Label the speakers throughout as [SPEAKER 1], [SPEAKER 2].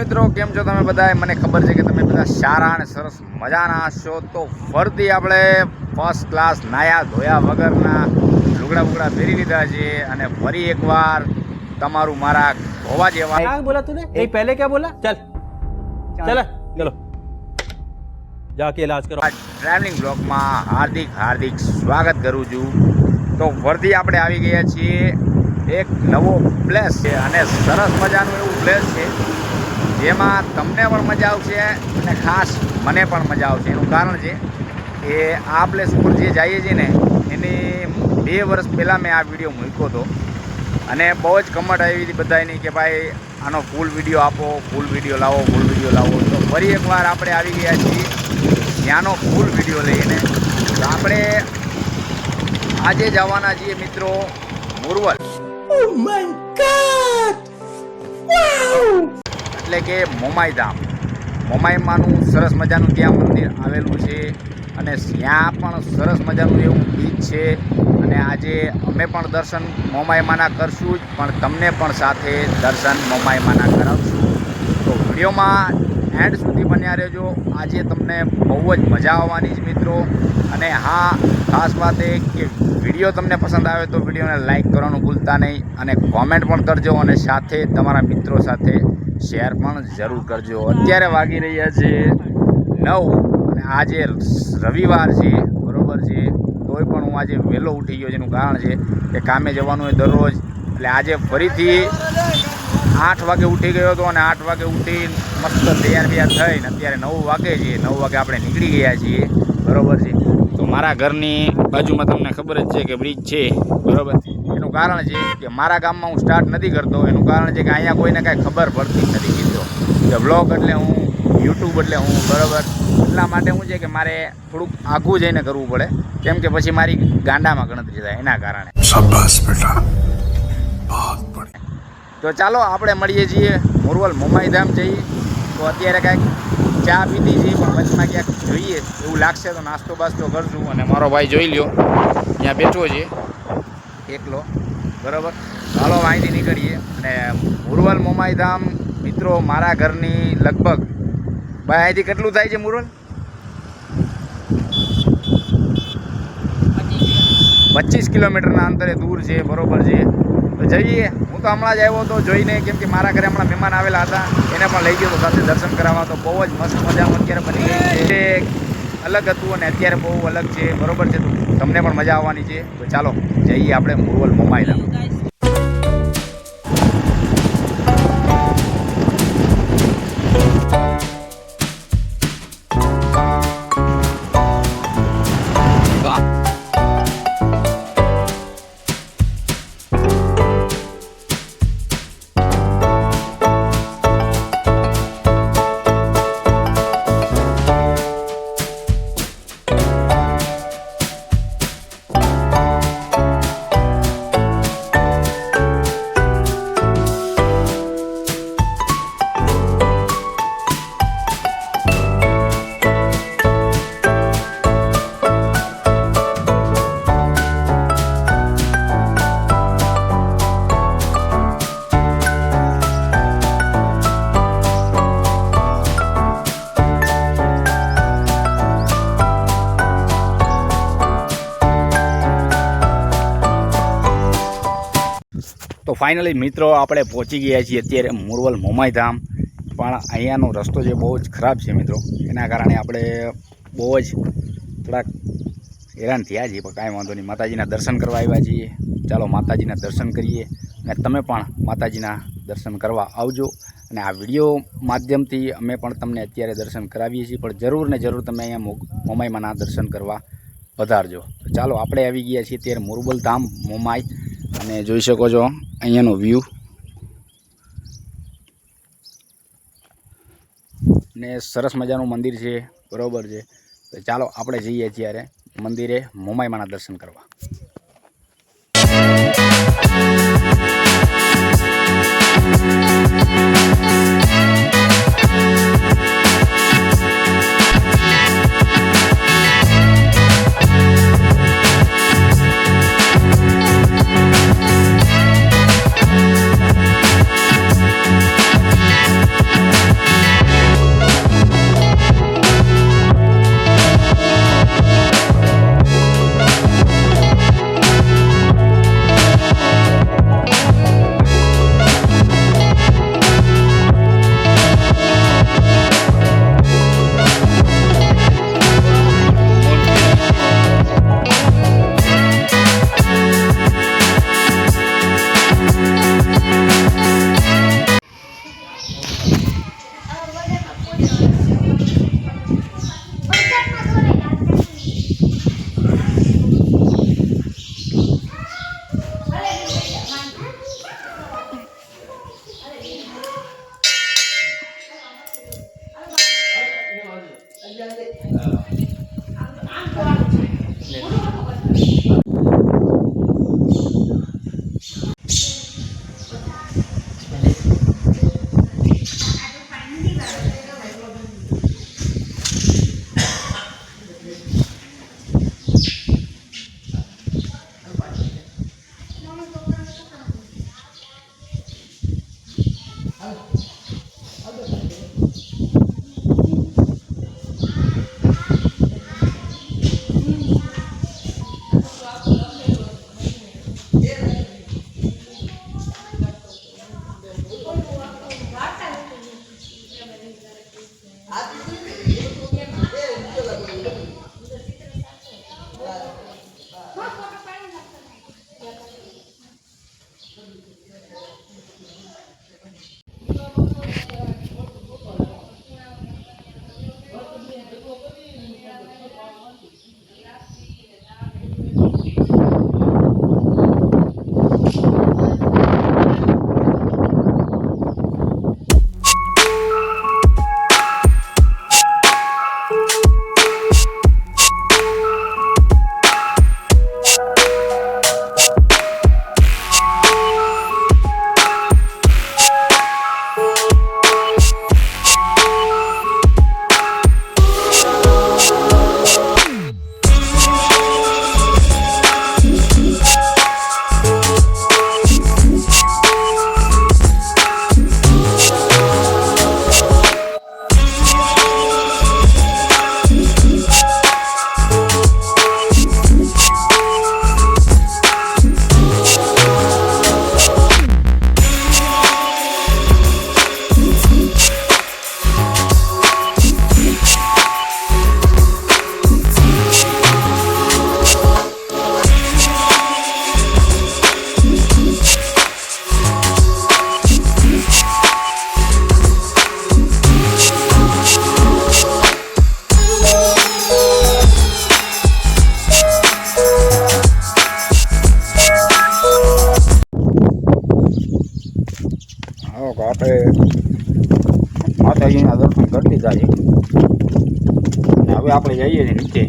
[SPEAKER 1] મિત્રો કેમ છો તમે બધા મને ખબર છે કે તમે બધા સારા અને સરસ મજાના હશો. તો ફરતી આપણે ફર્સ્ટ ક્લાસ નાયા ધોયા વગરના લુગડા બુગડા પહેરી લીધા છે અને ફરી એકવાર તમારું મારા હોવા જેવા
[SPEAKER 2] બોલા તું એ પહેલે ક્યાં બોલા? ચાલ. ચાલ. ચલો જાકે ઇલાજ
[SPEAKER 1] કરો. ટ્રાવેલિંગ બ્લોકમાં હાર્દિક હાર્દિક સ્વાગત કરું છું. તો ફરતી આપણે આવી ગયા છીએ. એક નવો પ્લેસ છે અને સરસ મજાનું એવું પ્લેસ છે. જેમાં તમને પણ મજા આવશે અને ખાસ મને પણ મજા આવશે. એનું કારણ છે કે આ પ્લેસ ઉપર જે જઈએ છીએ ને, એની બે વર્ષ પહેલાં મેં આ વીડિયો મૂક્યો હતો. અને બહુ જ કમટ આવી હતી બધાની કે ભાઈ, આનો ફૂલ વીડિયો આપો ફૂલ વીડિયો લાવો ફૂલ વીડિયો લાવો. તો ફરી એકવાર આપણે આવી ગયા છીએ ત્યાંનો ફૂલ વીડિયો લઈને. તો આપણે આજે જવાના છીએ મિત્રો મુરવલ. એટલે કે મોમાઈ ધામ. મોમાઈમાંનું સરસ મજાનું ત્યાં મંદિર આવેલું છે અને ત્યાં પણ સરસ મજાનું એવું બીચ છે અને આજે અમે પણ દર્શન મોમાઈમાના કરશું જ, પણ તમને પણ સાથે દર્શન મોમાઈમાના કરાવશું. તો વિડીયોમાં એન્ડ સુધી બન્યા રહેજો. આજે તમને બહુ જ મજા આવવાની છે મિત્રો. અને હા, ખાસ વાત એ કે વીડિયો તમને પસંદ આવે તો વિડીયોને લાઈક કરવાનું ભૂલતા નહીં અને કોમેન્ટ પણ કરજો અને સાથે તમારા મિત્રો સાથે શેર પણ જરૂર કરજો. અત્યારે વાગી રહ્યા છે નવ અને આજે રવિવાર છે, બરાબર છે. તોય પણ હું આજે વહેલો ઉઠી ગયો જેનું કારણ છે કે કામે જવાનું હોય દરરોજ. એટલે આજે ફરીથી આઠ વાગે ઉઠી ગયો હતો અને આઠ વાગે ઉઠી મસ્ત તૈયાર બિયાર થઈને અત્યારે નવ વાગે છે. નવ વાગે આપણે નીકળી ગયા છીએ, બરોબર છે. તો મારા ઘરની બાજુમાં તમને ખબર જ છે કે બ્રિજ છે, બરોબર. એનું કારણ છે કે મારા ગામમાં હું સ્ટાર્ટ નથી કરતો. એનું કારણ છે કે અહીંયા કોઈને કાંઈ ખબર પડતી નથી મિત્રો કે બ્લોગ એટલે હું યુટ્યુબ એટલે હું બરાબર? એટલા માટે હું છે કે મારે થોડુંક આઘું જઈને કરવું પડે. કેમ કે પછી મારી ગાંડામાં ગણતરી થાય એના કારણે.
[SPEAKER 3] શાબાશ બેટા.
[SPEAKER 1] તો ચાલો આપણે મળીએ છીએ મોરવલ મુંબઈધામ જઈએ તો અત્યારે કાંઈક ચા પીધી છે પણ વચમાં ક્યાંક જોઈએ. એવું લાગશે તો નાસ્તો બાસ્તો કરશું અને મારો ભાઈ જોઈ લ્યો. ત્યાં બેઠો છે. એકલો. બરાબર? ચાલો અહીંથી નીકળીએ. અને મુરવલ મોમાઈ ધામ, મિત્રો, મારા ઘરની લગભગ. ભાઈ, અહીંથી કેટલું થાય છે મુરવલ? પચીસ કિલોમીટરના અંતરે દૂર છે, બરોબર છે. જઈએ. હું તો હમણાં જ આવ્યો હતો જોઈને, કેમ કે મારા ઘરે હમણાં મહેમાન આવેલા હતા. એને પણ લઈ ગયો હતો સાથે દર્શન કરાવવા. તો બહુ જ મસ્ત મજામાં અત્યારે બની ગઈ છે. અલગ હતું અને અત્યારે બહુ અલગ છે. બરોબર છે તમને પણ મજા આવવાની છે. તો ચાલો, જઈએ આપણે મુરવલ મોમાઈલા ફાઇનલી મિત્રો આપણે પહોંચી ગયા છીએ અત્યારે મુરવલ મોમાઈ ધામ પણ અહીંયાનો રસ્તો જે બહુ જ ખરાબ છે મિત્રો. એના કારણે આપણે બહુ જ થોડાક હેરાન થયા છીએ, પણ કાંઈ વાંધો નહીં. માતાજીના દર્શન કરવા આવ્યા છીએ. ચાલો માતાજીના દર્શન કરીએ અને તમે પણ માતાજીના દર્શન કરવા આવજો. અને આ વીડિયો માધ્યમથી અમે પણ તમને અત્યારે દર્શન કરાવીએ છીએ. પણ જરૂર ને જરૂર તમે અહીંયા મોમાઈમાંના દર્શન કરવા વધારજો ચાલો આપણે આવી ગયા છીએ અત્યારે મુરબલ ધામ મોમાઈ. અને જોઈ શકો છો અહીંયાનો વ્યૂ ને સરસ મજાનું મંદિર છે, બરોબર છે. તો ચાલો આપણે જઈએ ત્યારે મંદિરે મોમાઈમાના દર્શન કરવા. માતાજીના દર્શન કરતી જાય. અને હવે આપણે જઈએ ને નીચે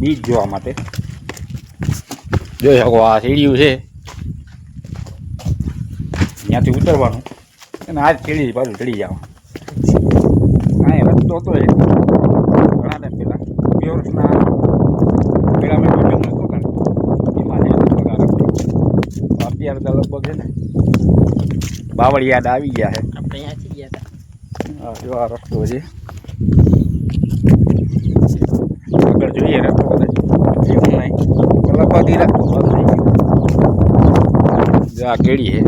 [SPEAKER 1] બીજ જોવા માટે. જોઈ શકો આ સીડીયું છે. ત્યાંથી ઉતરવાનું. અને આ જ સીડી પાછું ચડી જવાનું. કાંઈ રસ્તો હતો એ. ઘણા ટાઈમ પહેલાં. બે વર્ષના પહેલાં મેં બજેટ નહોતો કાઢ એમાં અત્યારે તો લગભગ છે ને બાવળ આવી ગયા છે.
[SPEAKER 2] આપણે અહીંયાથી ગયા હતા.
[SPEAKER 1] જો આ રસ્તો છે. આગળ જોઈએ રસ્તો એવું નહીં કલાકવાથી રસ્તો બંધ થઈ આ કેળી છે.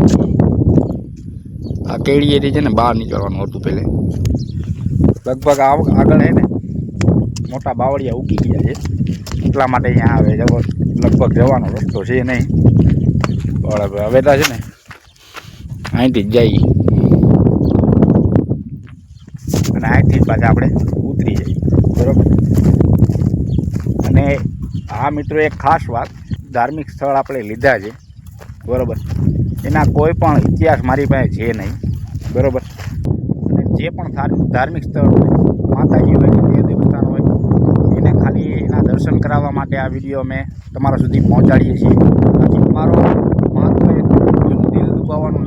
[SPEAKER 1] આ કેળી એથી છે ને બહાર નીકળવાનું હતું પહેલે લગભગ આગળ છે ને મોટા બાવળિયા ઉગી ગયા છે. એટલા માટે અહીંયા આવે જબર લગભગ જવાનો રસ્તો છે નહીં. બરાબર હવે તો છે ને અહીંથી જ જઈએ અને અહીંથી પાછા આપણે ઉતરી જઈએ. બરાબર? અને આ મિત્રો એક ખાસ વાત, ધાર્મિક સ્થળ આપણે લીધા છે. બરાબર? એના કોઈ પણ ઇતિહાસ મારી પાસે છે નહીં. બરાબર? અને જે પણ ધાર્મિક સ્થળ હોય, માતાજી હોય કે દેવ દેવસ્થાન હોય, એને ખાલી એના દર્શન કરાવવા માટે આ વીડિયો અમે તમારા સુધી પહોંચાડીએ છીએ. બાકી અમારો મહત્વ દિલ દુભાવવાનું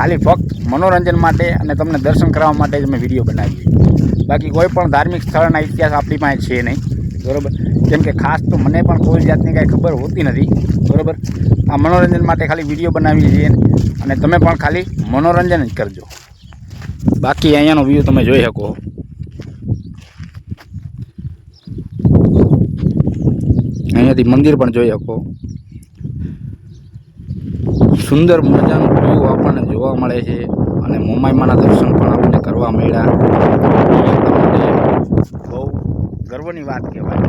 [SPEAKER 1] ખાલી ફક્ત મનોરંજન માટે અને તમને દર્શન કરાવવા માટે જ અમે વીડિયો બનાવીએ. બાકી કોઈ પણ ધાર્મિક સ્થળના ઇતિહાસ આપણી પાસે છે નહીં. બરાબર? કેમ કે ખાસ તો મને પણ કોઈ જાતની કાંઈ ખબર હોતી નથી. બરાબર? આ મનોરંજન માટે ખાલી વીડિયો બનાવીએ છીએ અને તમે પણ ખાલી મનોરંજન જ કરજો. બાકી અહીંયાનો વ્યૂ તમે જોઈ શકો. અહીંયાથી મંદિર પણ જોઈ શકો. સુંદર મજાનું વ્યૂ આપણને જોવા મળે છે અને મોમાઈમાના દર્શન પણ આપણને કરવા મળ્યા. બહુ ગર્વની વાત કહેવાય.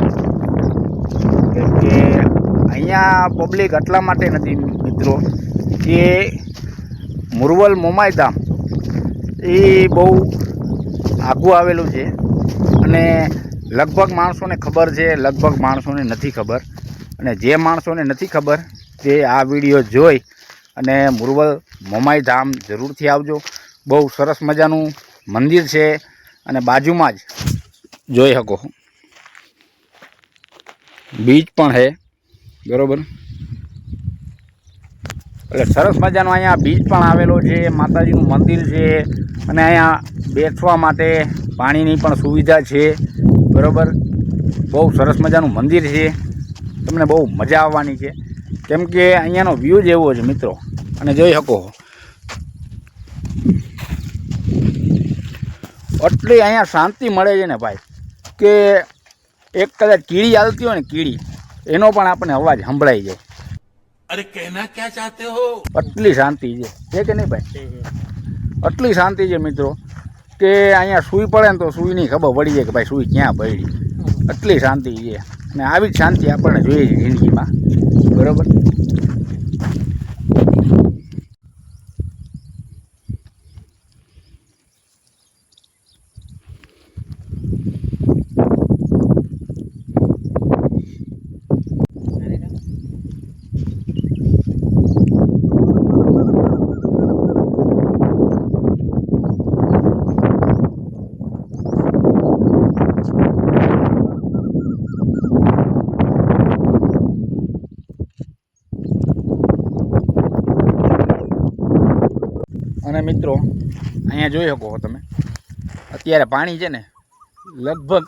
[SPEAKER 1] કેમ કે અહીંયા પબ્લિક એટલા માટે નથી મિત્રો, કે મુરવલ મોમાઈ ધામ એ બહુ આઘું આવેલું છે અને લગભગ માણસોને ખબર છે, લગભગ માણસોને નથી ખબર. અને જે માણસોને નથી ખબર તે આ વીડિયો જોઈ અને મુરવલ મોમાઈ ધામ જરૂરથી આવજો. બહુ સરસ મજાનું મંદિર છે અને બાજુમાં જ જોઈ શકો બીચ પણ છે. બરાબર? એટલે સરસ મજાનો અહીંયા બીચ પણ આવેલો છે, માતાજીનું મંદિર છે અને અહીંયા બેસવા માટે પાણીની પણ સુવિધા છે. બરાબર? બહુ સરસ મજાનું મંદિર છે. તમને બહુ મજા આવવાની છે. કેમ કે અહીંયાનો વ્યૂ જ એવો છે મિત્રો. અને જોઈ શકો એટલી અહીંયા શાંતિ મળે છે ને ભાઈ કે એક કદાચ કીડી ચાલતી હોય ને કીડી એનો પણ આપણને અવાજ સંભળાઈ જાય
[SPEAKER 3] અરે કહેના ક્યાં ચાહતે હો?
[SPEAKER 1] આટલી શાંતિ છે. છે કે નહીં ભાઈ? આટલી શાંતિ છે મિત્રો કે અહીંયા સૂઈ પડે ને તો સૂઈની ખબર પડી જાય કે ભાઈ સૂઈ ક્યાં પડી. આટલી શાંતિ છે. અને આવી જ શાંતિ આપણને જોઈએ છે જિંદગીમાં. બરાબર? મિત્રો, અહીંયા જોઈ શકો તમે. અત્યારે પાણી છે ને લગભગ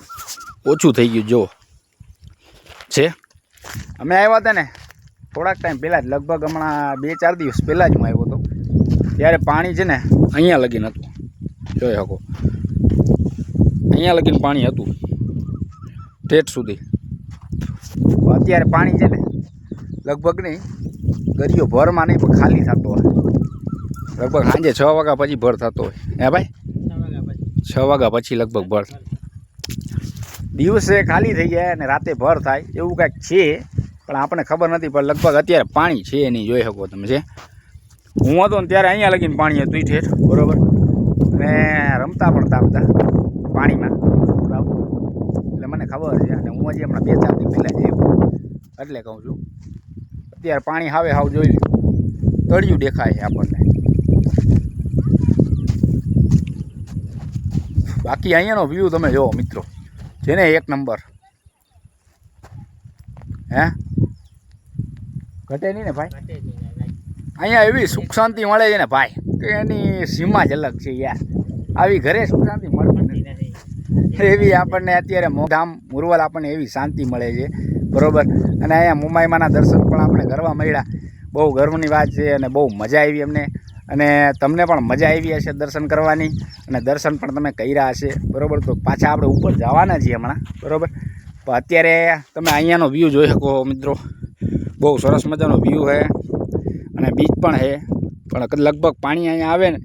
[SPEAKER 1] ઓછું થઈ ગયું જો છે. અમે આવ્યા હતા ને થોડાક ટાઈમ પહેલાં જ, લગભગ હમણાં બે ચાર દિવસ પહેલાં જ હું આવ્યો હતો. ત્યારે પાણી છે ને અહીંયા લગીન હતું. જોઈ શકો. અહીંયા લગીન પાણી હતું. ઠેઠ સુધી. અત્યારે પાણી છે ને લગભગ નહીં ગરિયો ભરમાં નહીં, પણ ખાલી થતો હોય. લગભગ સાંજે છ વાગ્યા પછી ભર થતો હોય. હે ભાઈ? છ વાગ્યા પછી લગભગ ભર. દિવસે ખાલી થઈ જાય અને રાતે ભર થાય. એવું કાંઈક છે, પણ આપણને ખબર નથી, પણ લગભગ અત્યારે પાણી છે નહીં જોઈ શકો તમે છે. હું હતો ને ત્યારે અહીંયા લગીને પાણી હતું ઠેઠ, બરાબર? અને રમતા પણ બધા, પાણીમાં. બરાબર? એટલે મને ખબર છે, અને હું હજી હમણાં બે ચાર દિવસ પહેલાં જઈ એટલે કહું છું, અત્યારે પાણી હાવે હાવ જોઈ તળિયું દેખાય છે આપણને. બાકી અહીંયાનો વ્યૂ તમે જુઓ મિત્રો. જેને એક નંબર હે? ઘટે નહીં ને ભાઈ? અહીંયા એવી સુખ શાંતિ મળે છે ને ભાઈ. કે એની સીમા જ અલગ છે યાર. આવી ઘરે સુખ શાંતિ મળતી નથી. એવી આપણને અત્યારે મોધામ મુરવલ આપણને એવી શાંતિ મળે છે. બરોબર? અને અહીંયા મુંબઈમાંના દર્શન પણ આપણે કરવા મળ્યા. બહુ ગર્વની વાત છે અને બહુ મજા આવી અમને. અને તમને પણ મજા આવી હશે દર્શન કરવાની. અને દર્શન પણ તમે કર્યા હશે. બરાબર? તો પાછા આપણે ઉપર જવાના છીએ હમણાં. બરાબર? તો અત્યારે તમે અહીંયાનો વ્યૂ જોઈ શકો મિત્રો. બહુ સરસ મજાનો વ્યૂ છે અને બીચ પણ છે પણ લગભગ પાણી અહીંયા આવે ને,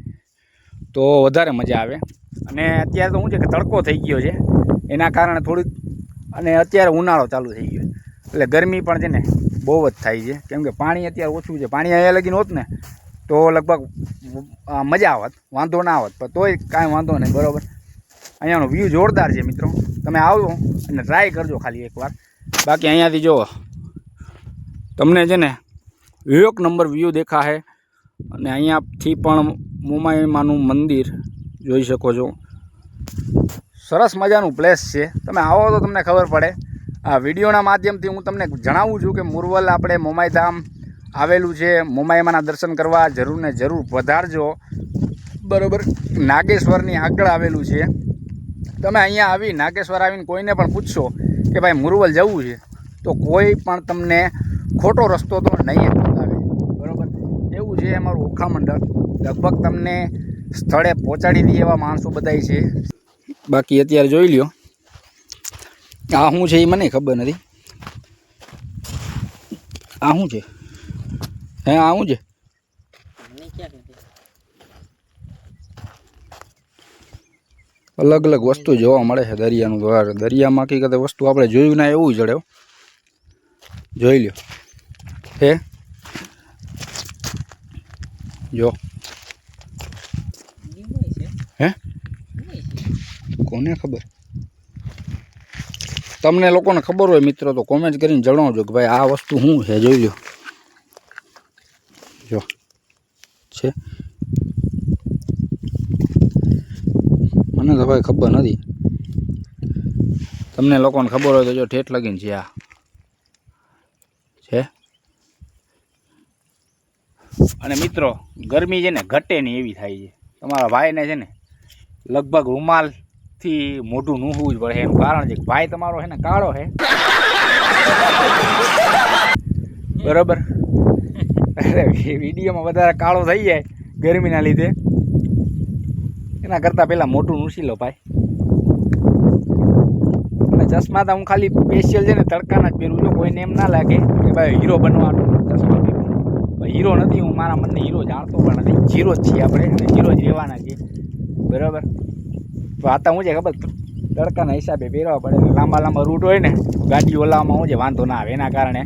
[SPEAKER 1] તો વધારે મજા આવે. અને અત્યારે તો શું છે કે તડકો થઈ ગયો છે. એના કારણે થોડીક, અને અત્યારે ઉનાળો ચાલુ થઈ ગયો એટલે ગરમી પણ છે ને બહુ જ થાય છે. કેમ કે પાણી અત્યારે ઓછું છે. પાણી અહીંયા લગીને હોત ને તો લગભગ મજા આવત, વાંધો ના આવત, પણ તોય કાંઈ વાંધો નહીં, બરાબર? અહીંયાનો વ્યૂ જોરદાર છે મિત્રો. તમે આવો અને ટ્રાય કરજો ખાલી એકવાર. બાકી અહીંયાથી જુઓ. તમને છે ને એક નંબર વ્યૂ દેખાશે. અને અહીંયાથી પણ મુમાઈમાનું મંદિર જોઈ શકો છો. સરસ મજાનું પ્લેસ છે. તમે આવો તો તમને ખબર પડે. આ વિડીયોના માધ્યમથી હું તમને જણાવું છું કે મુરવલ આપણે મોમાઈધામ આવેલું છે. મોમાયમાના દર્શન કરવા જરૂર ને જરૂર પધારજો. બરાબર. નાગેશ્વરની આગળ આવેલું છે. તમે અહીંયા આવી નાગેશ્વર આવીને કોઈને પણ પૂછશો કે ભાઈ મુરવલ જવું છે તો કોઈ પણ તમને ખોટો રસ્તો તો નહીં બતાવે. બરાબર? એવું છે અમારું ઓખા મંડળ. લગભગ તમને સ્થળે પહોંચાડી દે એવા માણસો બધાય છે. બાકી અત્યારે જોઈ લ્યો. આ શું છે એ મને ખબર નથી. આ શું છે? હે આ શું છે અલગ અલગ વસ્તુ જોવા મળે છે દરિયાનું દ્વાર. દરિયામાં હકીકતે વસ્તુ આપણે જોયું ના એવું જડે હો. જોઈ લ્યો. હે? જો. હે? કોને ખબર? તમને લોકોને ખબર હોય, મિત્રો, તો કોમેન્ટ કરીને જણાવજો કે ભાઈ આ વસ્તુ શું છે, જોઈ લ્યો જો છે. મને તો ભાઈ ખબર નથી. તમને લોકોને ખબર હોય તો જો ઠેઠ લગીને છે આ. છે? અને મિત્રો, ગરમી છે ને ઘટે નહીં એવી થાય છે. તમારા ભાઈને છે ને લગભગ રૂમાલથી મોઢું નૂહવું જ પડે. એનું કારણ છે કે ભાઈ તમારો છે ને કાળો છે. બરોબર? વિડીયોમાં વધારે કાળો થઈ જાય ગરમીના લીધે. એના કરતાં પહેલાં મોટું નુસી લો ભાઈ. અને ચશ્મા તો હું ખાલી સ્પેશિયલ છે ને તડકાના જ પહેરું છું, કોઈને એમ ના લાગે કે ભાઈ હીરો બનવાનો ચશ્મા પહેરું હીરો નથી, હું મારા મનને હીરો જાણતો પણ નથી. જીરો જ છીએ આપણે અને જીરો જ રહેવાના છીએ. બરાબર? તો આ હું છે ખબર? તડકાના હિસાબે પહેરવા પડે લાંબા લાંબા રૂટ હોય ને ગાડી ઓલામાં હું છે, વાંધો ના આવે. એના કારણે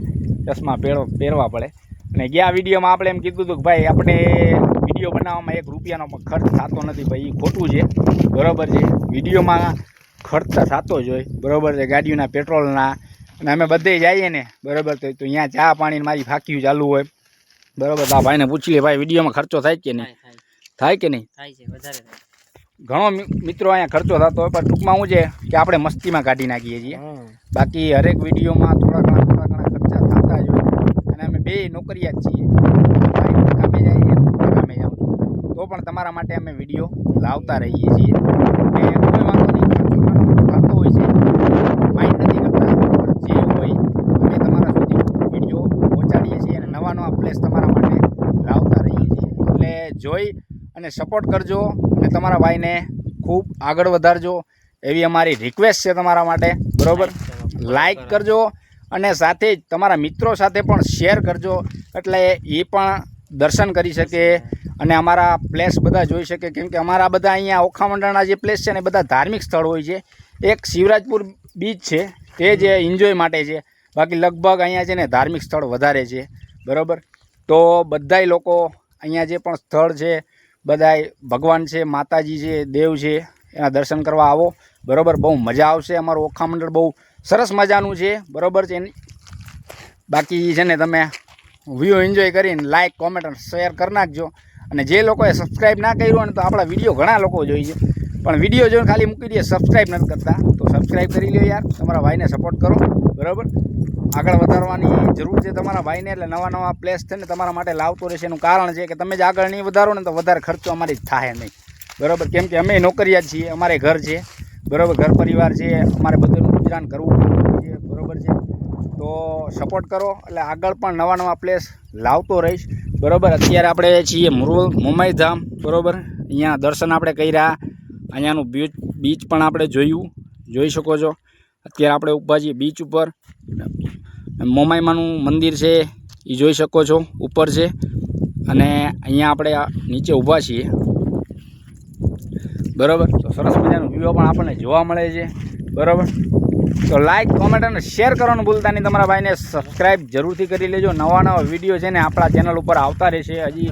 [SPEAKER 1] ચશ્મા પહેરો, પહેરવા પડે. અને ગયા વિડીયોમાં આપણે એમ કીધું હતું કે ભાઈ આપણે વીડિયો બનાવવામાં એક રૂપિયાનો પણ ખર્ચ થતો નથી ભાઈ એ ખોટું છે. બરાબર છે. વિડીયોમાં ખર્ચ થતો જ હોય. બરાબર છે ગાડીઓના પેટ્રોલના. અને અમે બધે જઈએ ને બરાબર તો અહીંયા ચા પાણી મારી ફાંકી ચાલુ હોય. બરાબર તો આ ભાઈને પૂછી લે ભાઈ વિડીયોમાં ખર્ચો થાય કે નહીં?
[SPEAKER 4] થાય
[SPEAKER 1] કે નહીં?
[SPEAKER 4] થાય છે વધારે
[SPEAKER 1] ઘણો મિત્રો અહીંયા ખર્ચો થતો હોય પણ ટૂંકમાં શું છે કે આપણે મસ્તીમાં કાઢી નાખીએ છીએ. બાકી હરેક વિડીયોમાં થોડા ઘણા થોડા ઘણા ખર્ચા થતા જ હોય અને અમે બે નોકરિયા જ છીએ કામે જાય કામે જાઉં તો પણ તમારા માટે અમે વીડિયો લાવતા રહીએ છીએ. અને કોઈ વાંધો નહીં થતો હોય છે. માઇન્ડ નથી કરતા જે હોય અમે તમારા સુધી વીડિયો પહોંચાડીએ છીએ અને નવા નવા પ્લેસ તમારા માટે લાવતા રહીએ છીએ. એટલે જોઈ અને સપોર્ટ કરજો અને તમારા ભાઈને ખૂબ આગળ વધારજો. એવી અમારી રિક્વેસ્ટ છે તમારા માટે. બરાબર? લાઈક કરજો. અને સાથે જ તમારા મિત્રો સાથે પણ શેર કરજો. એટલે એ પણ દર્શન કરી શકે અને અમારા પ્લેસ બધા જોઈ શકે. કેમ કે અમારા બધા અહીંયા ઓખામંડળના જે પ્લેસ છે ને બધા ધાર્મિક સ્થળ હોય છે. એક શિવરાજપુર બીચ છે. તે જે એન્જોય માટે છે. બાકી લગભગ અહીંયા છે ને ધાર્મિક સ્થળ વધારે છે. બરાબર? તો બધાય લોકો અહીંયા જે પણ સ્થળ છે, બધાય ભગવાન છે, માતાજી છે, દેવ છે, એના દર્શન કરવા આવો. બરાબર? બહુ મજા આવશે અમારું ઓખામંડળ બહુ સરસ મજાનું છે, બરાબર છે એની- બાકી છે ને તમે વ્યૂ એન્જોય કરીને લાઇક કોમેન્ટ અને શેર કરી નાખજો. અને જે લોકોએ સબસ્ક્રાઈબ ના કર્યું ને તો આપણા વીડિયો ઘણા લોકો જોઈ છે. પણ વીડિયો જોઈને ખાલી મૂકી દઈએ સબસ્ક્રાઈબ નથી કરતા. તો સબસ્ક્રાઈબ કરી લો યાર, તમારા ભાઈને સપોર્ટ કરો, બરાબર? આગળ વધારવાની જરૂર છે તમારા ભાઈને, એટલે નવા નવા પ્લેસ છે ને તમારા માટે લાવતો રહેશે. એનું કારણ છે કે તમે જ આગળ નહીં વધારો ને તો વધારે ખર્ચો અમારી જ થાય નહીં. બરાબર? કેમ કે અમે નોકરિયા છીએ, અમારે ઘર છે. બરાબર? ઘર પરિવાર છે, અમારે બધું ગુજરાન કરવું છે, બરાબર છે? તો સપોર્ટ કરો, એટલે આગળ પણ નવા નવા પ્લેસ લાવતો રહીશ. બરાબર, અત્યારે આપણે છીએ મુરુલ, મુંબઈ ધામ, બરાબર? અહીંયા દર્શન આપણે કર્યા. અહીંયાનું બીચ બીચ પણ આપણે જોયું. જોઈ શકો છો. અત્યારે આપણે ઊભા છીએ બીચ ઉપર. મોમાઈમાનું મંદિર છે એ જોઈ શકો છો, ઉપર છે. અને અહીંયા આપણે નીચે ઊભા છીએ. બરાબર? તો સરસ મજાનું વ્યૂ પણ આપણને જોવા મળે છે. બરાબર? તો લાઈક કોમેન્ટ અને શેર કરવાનું ભૂલતા નહીં. તમારા ભાઈને સબસ્ક્રાઈબ જરૂરથી કરી લેજો. નવા નવા વીડિયો છે ને આપણા ચેનલ ઉપર આવતા રહેશે. હજી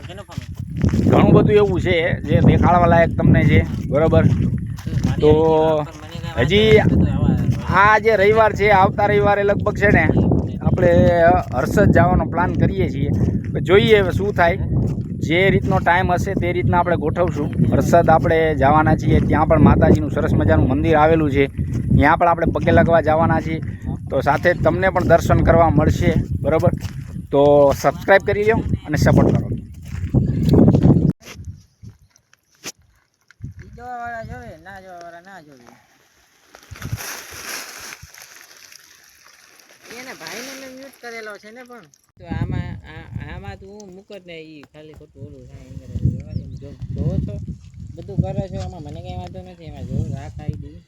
[SPEAKER 1] ઘણું બધું એવું છે જે દેખાડવા લાયક તમને છે. બરાબર? તો હજી આ જે રવિવાર છે, આવતા રવિવારે લગભગ છે ને આપણે હર્ષદ જવાનો પ્લાન કરીએ છીએ. જોઈએ હવે શું થાય. જે રીતનો ટાઈમ હશે તે રીતના આપણે ગોઠવશું. હર્ષદ આપણે જવાના છીએ. ત્યાં પણ માતાજીનું સરસ મજાનું મંદિર આવેલું છે. ત્યાં પણ આપણે પગે લગવા જવાના છીએ. તો સાથે તમને પણ દર્શન કરવા મળશે, બરાબર? તો સબસ્ક્રાઈબ કરી લો અને સપોર્ટ કરો.
[SPEAKER 4] એને ભાઈને મ્યુટ કરેલો છે ને પણ. તો આમાં આમાં તો હું જ ને એ ખાલી ખોટું ઓલું થાય. જોવા છો. બધું કરે છો, આમાં મને કઈ વાંધો નથી, એમાં જોવું રાખ આવી દઈ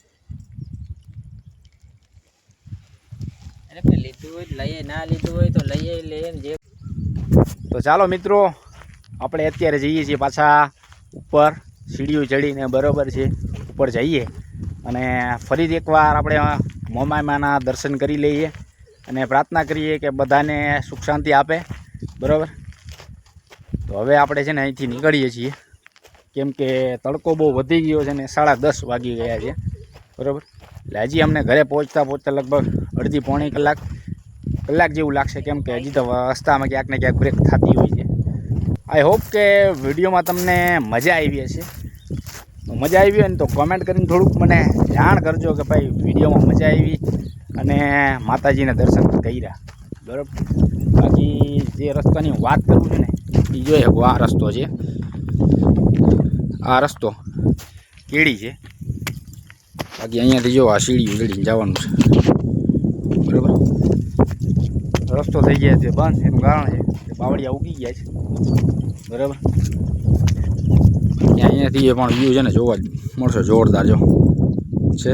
[SPEAKER 4] લીધું હોય લઈએ, ના લીધું હોય તો લઈએ લઈએ જે
[SPEAKER 1] તો ચાલો મિત્રો, આપણે અત્યારે જઈએ છીએ પાછા ઉપર, સીડીઓ ચડીને બરાબર છે, ઉપર જઈએ. અને ફરીથી એકવાર આપણે મોમામાના દર્શન કરી લઈએ અને પ્રાર્થના કરીએ કે બધાને સુખ શાંતિ આપે, બરાબર? તો હવે આપણે છે ને અહીંથી નીકળીએ છીએ. કેમ કે તડકો બહુ વધી ગયો છે ને સાડા દસ વાગી ગયા છે, બરાબર? એટલે હજી અમને ઘરે પહોંચતા પહોંચતા લગભગ અડધી પોણી કલાક કલાક જેવું લાગશે કેમ કે હજી તો રસ્તામાં ક્યાંક ને ક્યાંક બ્રેક થતી હોય છે. આઈ હોપ કે વિડીયોમાં તમને મજા આવી હશે. મજા આવી હોય ને તો કોમેન્ટ કરીને થોડુંક મને જાણ કરજો કે ભાઈ વિડીયોમાં મજા આવી અને માતાજીને દર્શન કર્યા. બરાબર? બાકી જે રસ્તાની વાત કરું છું ને એ જોઈ શકો આ રસ્તો છે. આ રસ્તો કેળી છે? બાકી અહીંયાથી જો આ સીડી ચડીને જવાનું છે. બરાબર? રસ્તો થઈ ગયા છે, બંધ એનું કારણ છે બાવળિયા ઉગી ગયા છે. બરાબર? અહીંયાથી એ પણ વ્યૂ છે ને જોવા જ મળશે, જોરદાર જો. છે?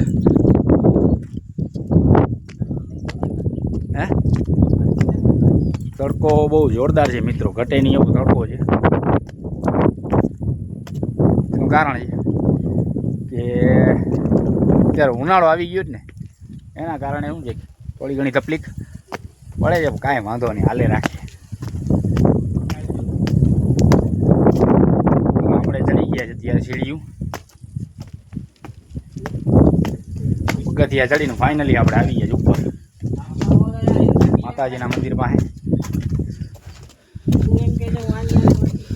[SPEAKER 1] હે? તડકો બહુ જોરદાર છે મિત્રો, ઘટે નહીં એવો તડકો છે. એનું કારણ છે કે અત્યારે ઉનાળો આવી ગયો જ ને. એના કારણે શું છે થોડી ઘણી તકલીફ પડે છે કાંઈ વાંધો નહીં, હાલે રાખીએ. આપણે ચડી ગયા છે અત્યારે સીડીયું પગથિયા ચડીને ફાઇનલી આપણે આવી ગયા છે ઉપર. માતાજીના મંદિર પાસે
[SPEAKER 4] તું એમ કે છે હું આની આની વળગી.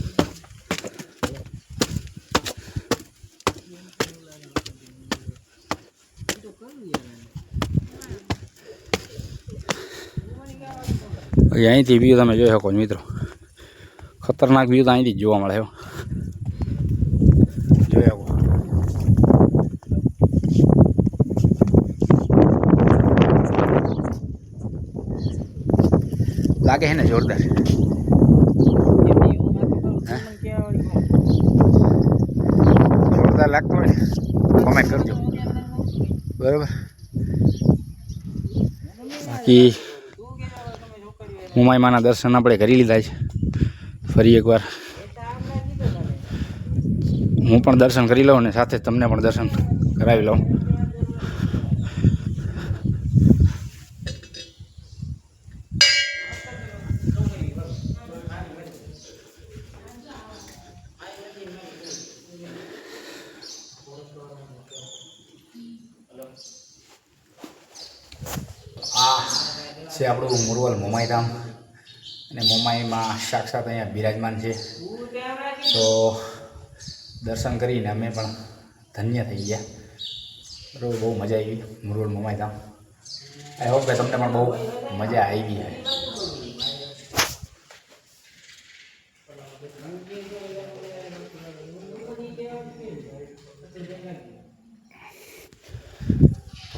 [SPEAKER 1] બાકી અહીંથી વ્યૂ તમે જોઈ શકો છો મિત્રો. ખતરનાક વ્યૂ તો અહીંથી જ જોવા મળે હો. જોઈ શકો લાગે છે ને જોરદાર? જોરદાર લાગતો હોય ને કોમેન્ટ કરજો. બરાબર? બાકી મુંબાઈમાંના દર્શન આપણે કરી લીધા છે. ફરી એકવાર. હું પણ દર્શન કરી લઉં ને સાથે તમને પણ દર્શન કરાવી લઉં. છે આપણું મુરવલ મોમાઈ ધામ અને મોમાઈમાં સાક્ષાત અહીંયા બિરાજમાન છે. તો દર્શન કરીને અમે પણ ધન્ય થઈ ગયા. બરાબર, બહુ મજા આવી. મુરુલ મોમાઈ ધામ. આઈ હોપ કે તમને પણ બહુ મજા આવી હશે.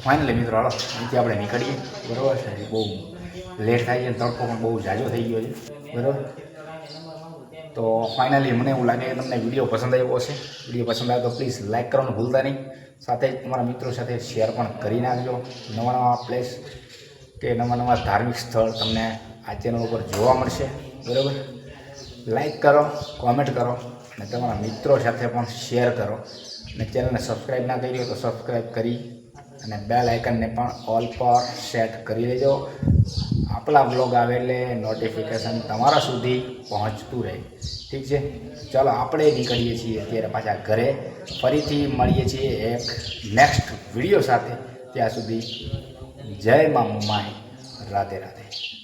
[SPEAKER 1] ફાઇનલી મિત્રો, હાલો અહીંથી આપણે નીકળીએ. બરાબર છે, બહુ લેટ થાય છે તડકો પણ બહુ ઝાઝો થઈ ગયો છે. બરાબર? તો ફાઇનલી મને એવું લાગે કે તમને વીડિયો પસંદ આવ્યો હશે. વીડિયો પસંદ આવ્યો તો પ્લીઝ લાઇક કરવાનું ભૂલતા નહીં. સાથે જ તમારા મિત્રો સાથે શેર પણ કરી નાખજો. નવા નવા પ્લેસ કે નવા નવા ધાર્મિક સ્થળ તમને આ ચેનલ ઉપર જોવા મળશે. બરાબર? લાઇક કરો કોમેન્ટ કરો અને તમારા મિત્રો સાથે પણ શેર કરો. અને ચેનલને સબસ્ક્રાઈબ ના કરી હોય તો સબસ્ક્રાઈબ કરી અને બેલ આઇકનને પણ ઓલ પર સેટ કરી લેજો. આપણા બ્લોગ આવે એટલે નોટિફિકેશન તમારા સુધી પહોંચતું રહે. ઠીક છે? ચાલો આપણે નીકળીએ છીએ અત્યારે પાછા ઘરે. ફરીથી મળીએ છીએ એક નેક્સ્ટ વીડિયો સાથે. ત્યાં સુધી જય મા માય રાધે રાધે.